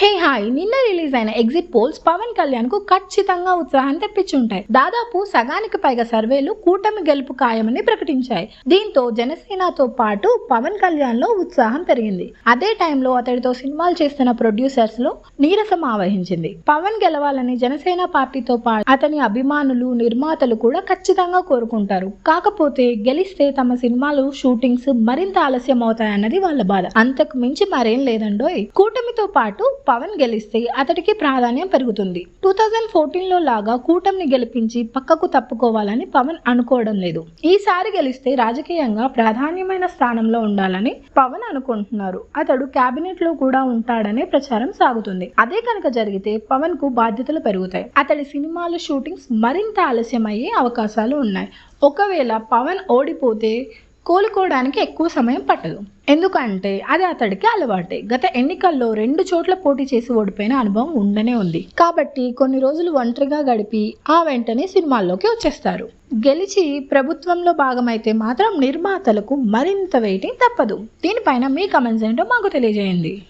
Hey hi నిన్న release అయిన exit polls Pawan కళ్యాణ్కు ఖచ్చితంగా ఉత్సాహం తెప్పించుంటాయి. దాదాపు సగానికి పైగా సర్వేలు కూటమి గెలుపు ఖాయమని ప్రకటించాయి. దీంతో జనసేనతో పాటు పవన్ కళ్యాణ్లో ఉత్సాహం పెరిగింది. అదే టైంలో అతడితో సినిమాలు చేస్తున్న ప్రొడ్యూసర్స్లో నీరసం ఆవహించింది. పవన్ గెలవాలని జనసేన పార్టీతో పాటు అతని అభిమానులు నిర్మాతలు కూడా ఖచ్చితంగా కోరుకుంటారు. కాకపోతే గెలిస్తే తమ సినిమాలు షూటింగ్స్ మరింత ఆలస్యం అవుతాయన్నది వాళ్ళ బాధ. అంతకు మించి మరేం లేదండోయ్. కూటమితో పాటు పవన్ గెలిస్తే అతడికి ప్రాధాన్యం పెరుగుతుంది. టూ థౌజండ్ ఫోర్టీన్లో లాగా కూటమిని గెలిపించి పక్కకు తప్పుకోవాలని పవన్ అనుకోవడం లేదు. ఈసారి గెలిస్తే రాజకీయంగా ప్రాధాన్యమైన స్థానంలో ఉండాలని పవన్ అనుకుంటున్నారు. అతడు కేబినెట్లో కూడా ఉంటాడనే ప్రచారం సాగుతుంది. అదే కనుక జరిగితే పవన్కు బాధ్యతలు పెరుగుతాయి. అతడి సినిమాలు షూటింగ్స్ మరింత ఆలస్యం అయ్యే అవకాశాలు ఉన్నాయి. ఒకవేళ పవన్ ఓడిపోతే కోలుకోవడానికి ఎక్కువ సమయం పట్టదు. ఎందుకంటే అది అతడికి అలవాటే. గత ఎన్నికల్లో రెండు చోట్ల పోటీ చేసి ఓడిపోయిన అనుభవం ఉండనే ఉంది. కాబట్టి కొన్ని రోజులు ఒంటరిగా గడిపి ఆ వెంటనే సినిమాల్లోకి వచ్చేస్తారు. గెలిచి ప్రభుత్వంలో భాగమైతే మాత్రం నిర్మాతలకు మరింత వెయిటింగ్ తప్పదు. దీనిపైన మీ కమెంట్స్ ఏంటో మాకు తెలియజేయండి.